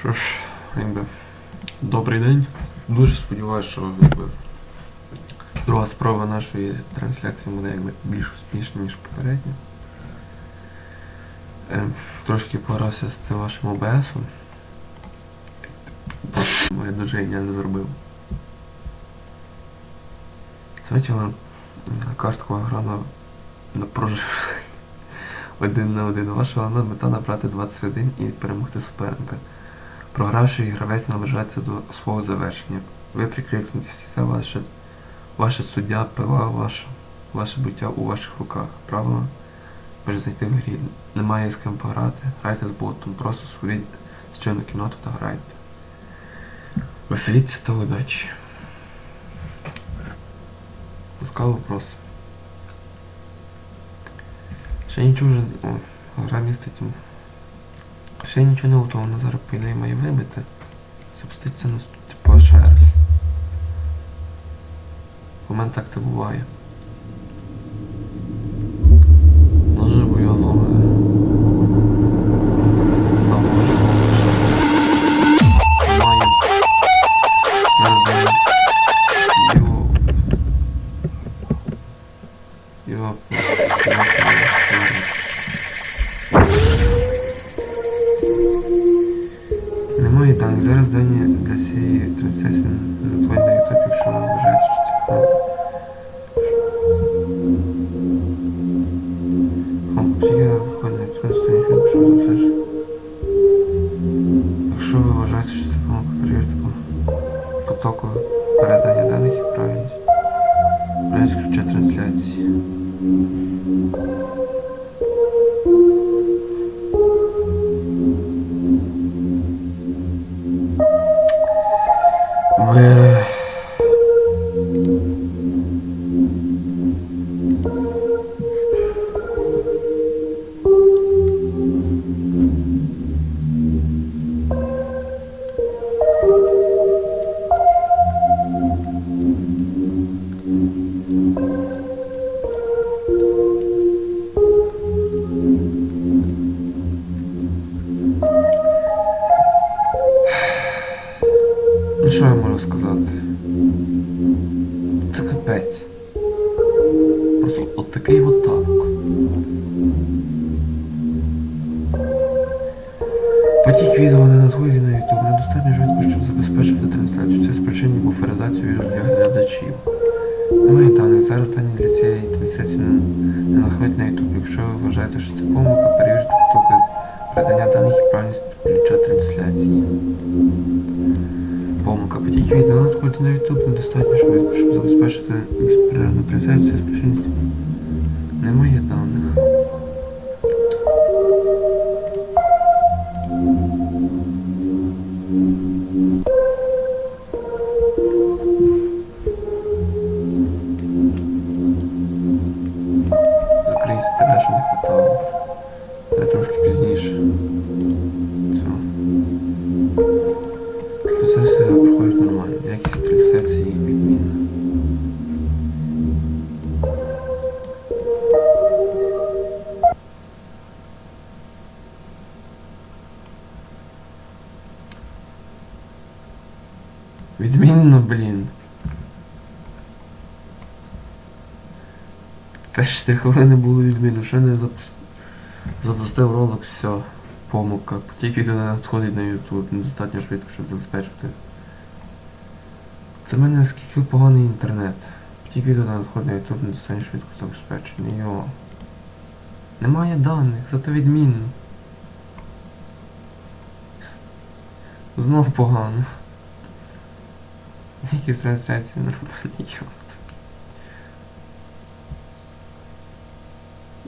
Що ж, якби, добрий день. Дуже сподіваюся, що якби, друга спроба нашої трансляції буде якби, більш успішна, ніж попередня. Е, трошки погрався з цим вашим ОБСом. Моє дуже геніально зробив. Светила карткова гра на, на проживання один на один. Ваша головна мета набрати 21 і перемогти суперника. Програвший гравець наближається до свого завершення. Ви прикрикнетеся, ваше, ваше суддя, пила, ваше, ваше буття у ваших руках. Правила може знайти в грі. Немає з ким пограти, грайте з ботом, просто створіть щойну кімнату та грайте. Веселіться та удачі. Пускав вопрос. Ще нічого вже. О, гра містить. Ще нічого не готово, вона зараз піде має вибити. Запуститься на типу ще раз. У мене так це буває. Якщо ви вважаєте, що це Помилка. Потік відео надходить на YouTube недостатньо швидко, щоб забезпечити безперервну трансляцію з. Немає даних. Відмінно, блін. Перші 4 хвилини було відмінно, ще не запустив. Запустив ролик, все. Помилка. Відео не надходить на YouTube, недостатньо швидко, щоб забезпечити. Це в мене скільки поганий інтернет. Потік відео надходить на YouTube, недостатньо швидко забезпечений. Йо. Немає даних, зато відмінно. Знов погано. Якісь трансляції нормальні, йо.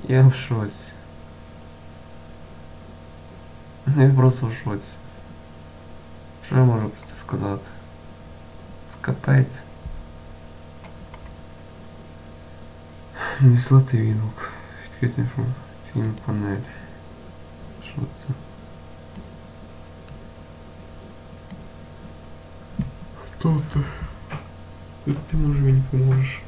Я в шоці. Я просто в шоці. Що я можу про це сказати? Капець. Надіслати відгук. Відкрити інформаційну панель. Що це? Что-то. Тут ты, может, мне не поможешь.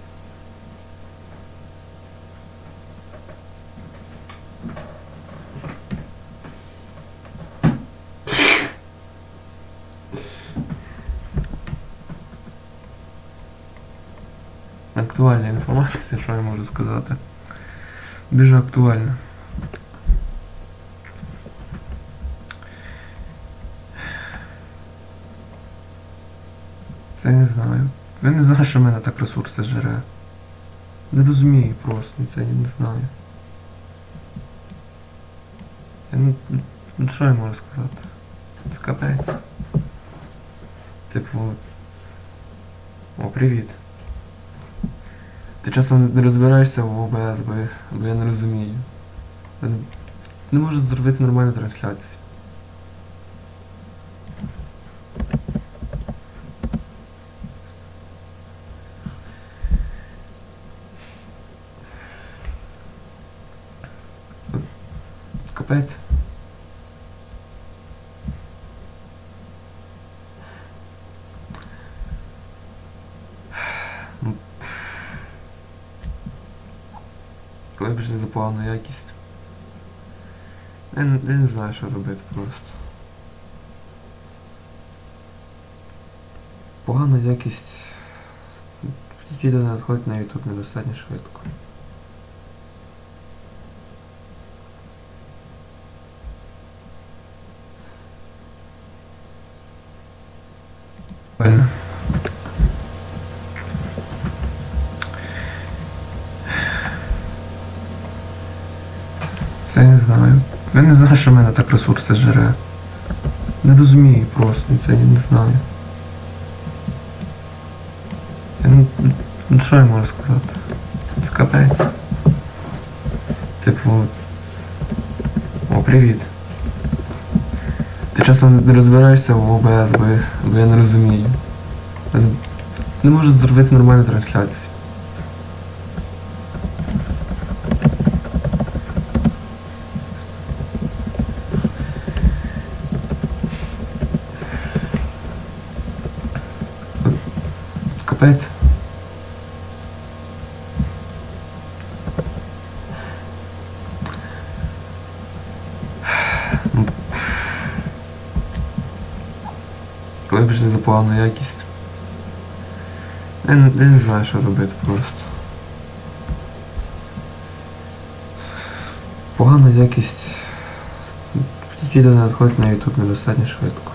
Актуальная информация, что я можу сказати. Даже актуальна. Це я не знаю. Я не знаю, що в мене так ресурси жере. Не розумію просто, це я не знаю. Я не, ну що я можу сказати? Це капець. Типу. О, привіт. Ти часом не розбираєшся в ОБС, бо, я- бо я не розумію. Я не- не можу зробити нормальну трансляцію. От Капець. Ну, Вибачте за погану якість. Я не, я не знаю, що робити просто. Погана якість. Відео надходить на YouTube недостатньо швидко. Правильно. Це я не знаю. Не знаю, що в мене так ресурси жере. Не розумію просто, це я не знаю. Я не, ну що я можу сказати? Це капець. Типу. О, привіт. Ти часом не розбираєшся в ОБС, бо, я- бо я не розумію. Я не можу зробити нормальну трансляцію. Капець. Вибачте за погану якість. Я не, я не знаю, що робити просто. Погана якість. Відео надходить на YouTube недостатньо швидко.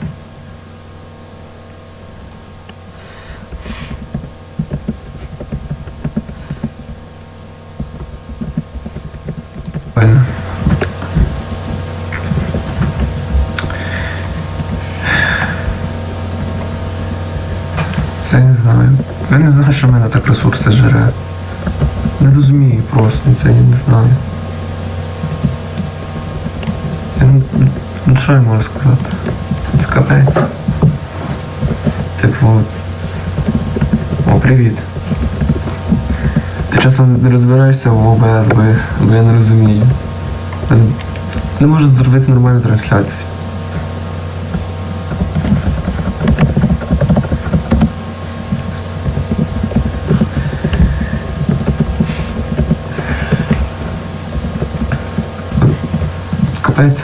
Правильно. Це я не знаю. Я не знаю, що мене так ресурси жере. Не розумію просто, це я не знаю. Ну що я можу сказати? Це капець. Типу. О, привіт. Ти часом не розбираєшся в ОБС, бо, я- не розумію. Не можу зробити нормальну трансляцію. Капець.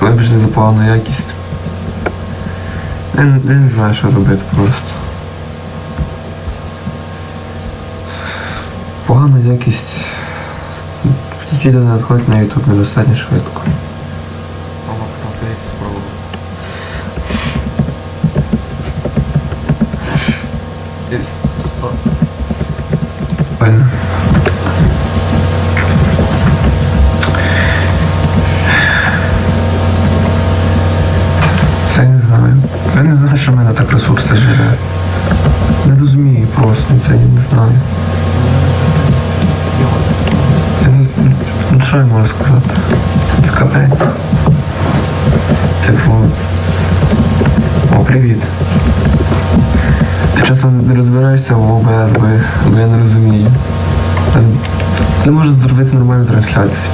Вибачте за погану якість. Я я не знаю, що робити просто. Погана якість. Відео не надходить на YouTube недостатньо швидко. Що я можу сказати? Це капець. Типу. О, привіт. Ти часом не розбираєшся в ОБС, бо, бо я не розумію. Не можу зробити нормальну трансляцію.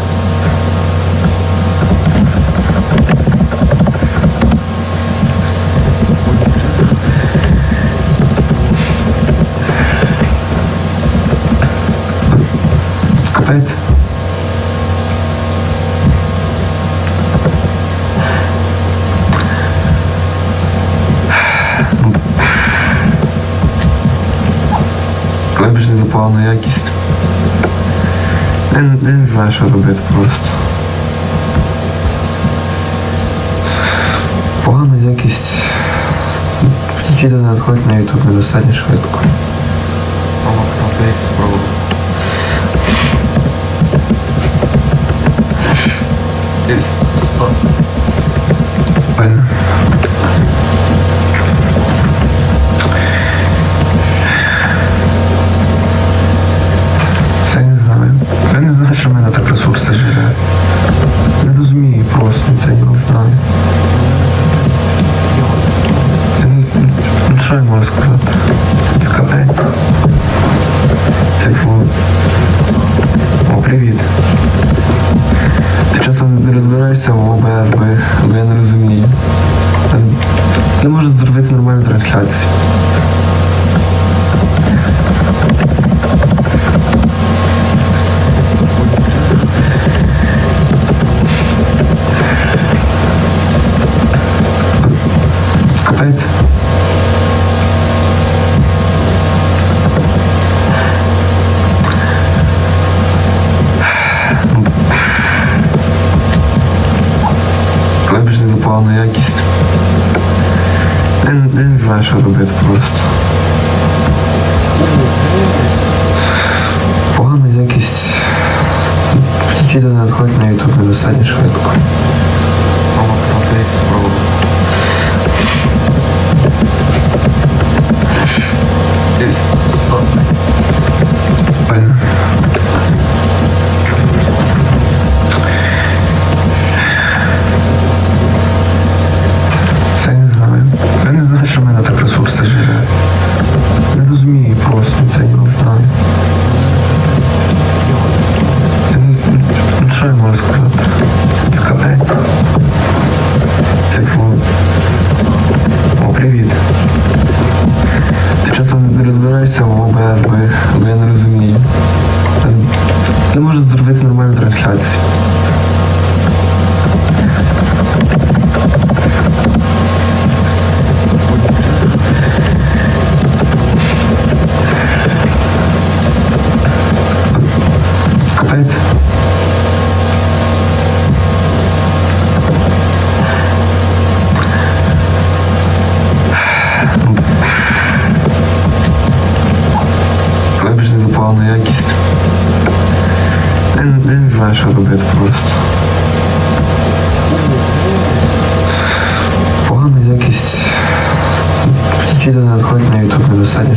Капець. погана якість. Я не, не знаю, що робити просто. Погана якість. Відео надходить на YouTube недостатньо швидко. Спробував. можу сказати. Це капець. Це фу. О, привіт. Ти часом не розбираєшся в обидвих, бо я не розумію. Е, не можу зробити нормальну трансляцію. якість. Не, не знаю, що робити просто. хватает. Вибачте за погану якість. Я не, не знаю, що робити просто. Погана якість. Ті відео не надходять на YouTube недостатньо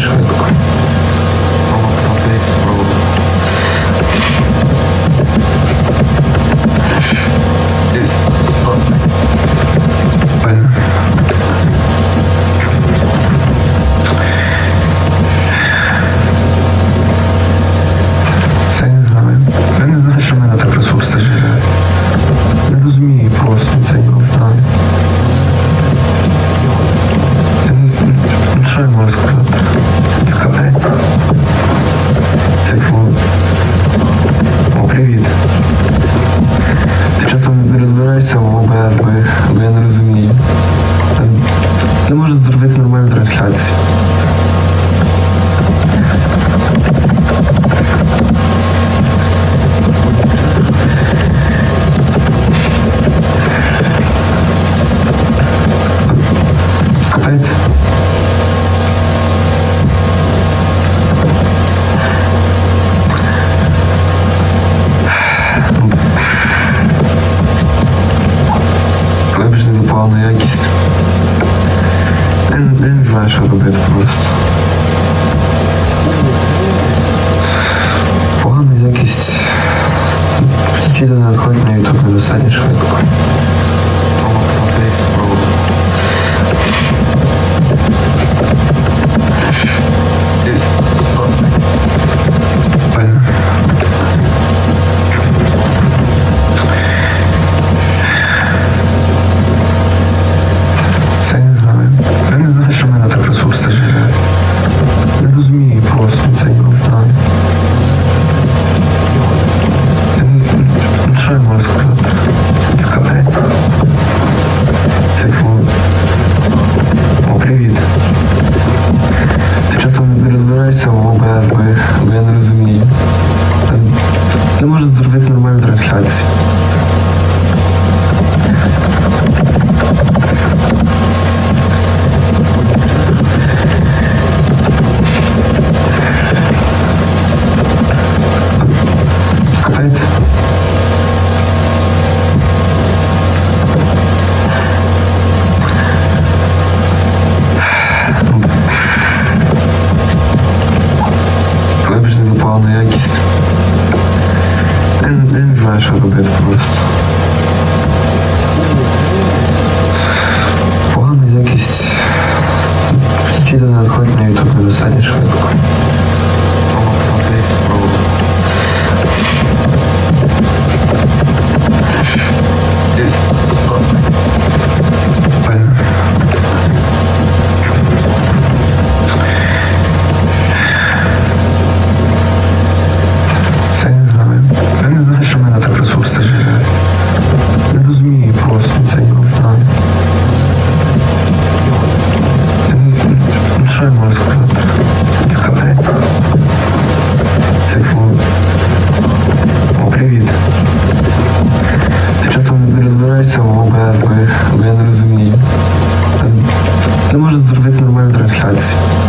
Schatz.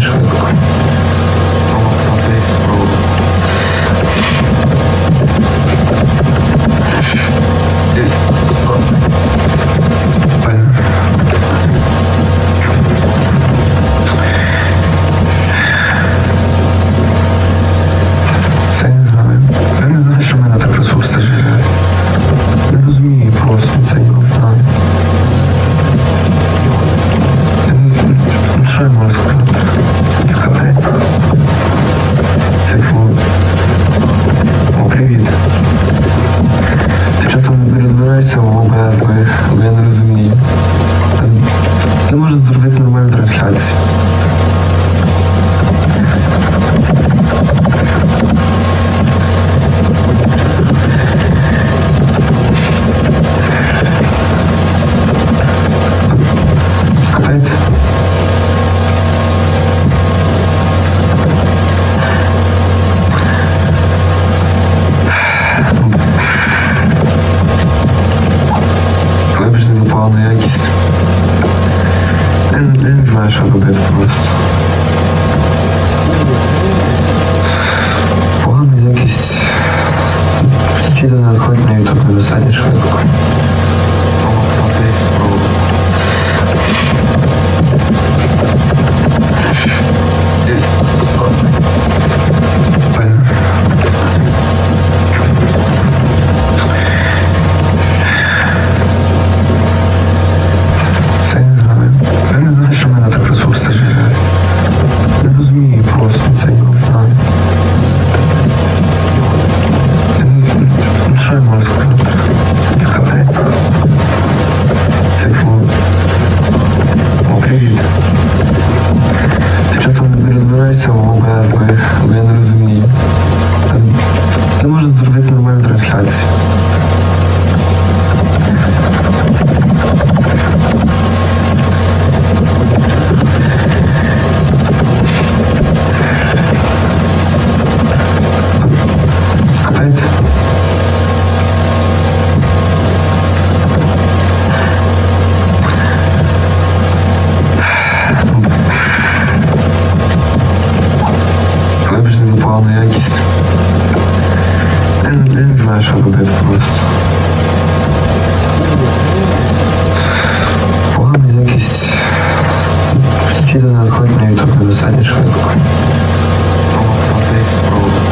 швидко. ви, але я не розумію. Не можна зробити нормальну трансляцію. 我们三点十五就关。привіт. Часом вони не розбираються, бо я не розумію. Не можна зробити нормальну трансляцію. ненависть. Погана якість втічити на заходить на YouTube не достатньо швидко. Про, про,